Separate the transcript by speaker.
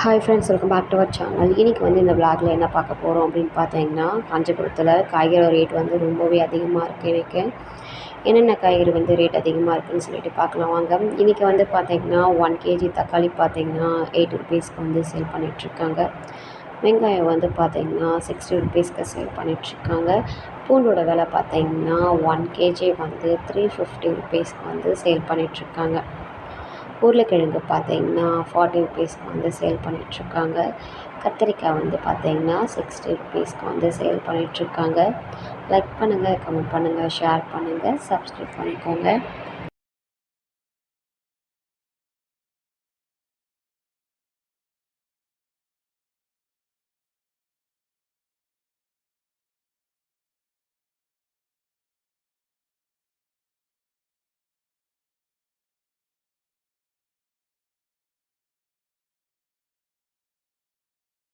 Speaker 1: Hi friends welcome back to our channel இன்றைக்கி வந்து இந்த விளாகில் என்ன பார்க்க போகிறோம் அப்படின்னு பார்த்தீங்கன்னா காஞ்சிபுரத்தில் காய்கறி ரேட் வந்து ரொம்பவே அதிகமாக இருக்குது எனக்கு என்னென்ன காய்கறி வந்து ரேட் அதிகமாக இருக்குதுன்னு சொல்லிட்டு பார்க்கலாம் வாங்க. இன்றைக்கி வந்து பார்த்திங்கன்னா ஒன் கேஜி தக்காளி பார்த்திங்கன்னா எயிட் ருபீஸ்க்கு வந்து சேல் பண்ணிகிட்ருக்காங்க வெங்காயம் வந்து பார்த்திங்கன்னா சிக்ஸ்டி ருபீஸ்க்கு சேல் பண்ணிகிட்ருக்காங்க பூண்டோட விலை பார்த்திங்கன்னா ஒன் கேஜி வந்து த்ரீ ஃபிஃப்டி ருபீஸ்க்கு வந்து சேல் பண்ணிகிட்ருக்காங்க உருளைக்கிழங்கு பார்த்தீங்கன்னா ஃபார்ட்டி ருபீஸ்க்கு வந்து சேல் பண்ணிகிட்ருக்காங்க கத்திரிக்காய் வந்து பார்த்தீங்கன்னா சிக்ஸ்டி ருபீஸ்க்கு வந்து சேல் பண்ணிகிட்ருக்காங்க லைக் பண்ணுங்கள் கமெண்ட் பண்ணுங்கள் ஷேர் பண்ணுங்கள் சப்ஸ்கிரைப் பண்ணிக்கோங்க.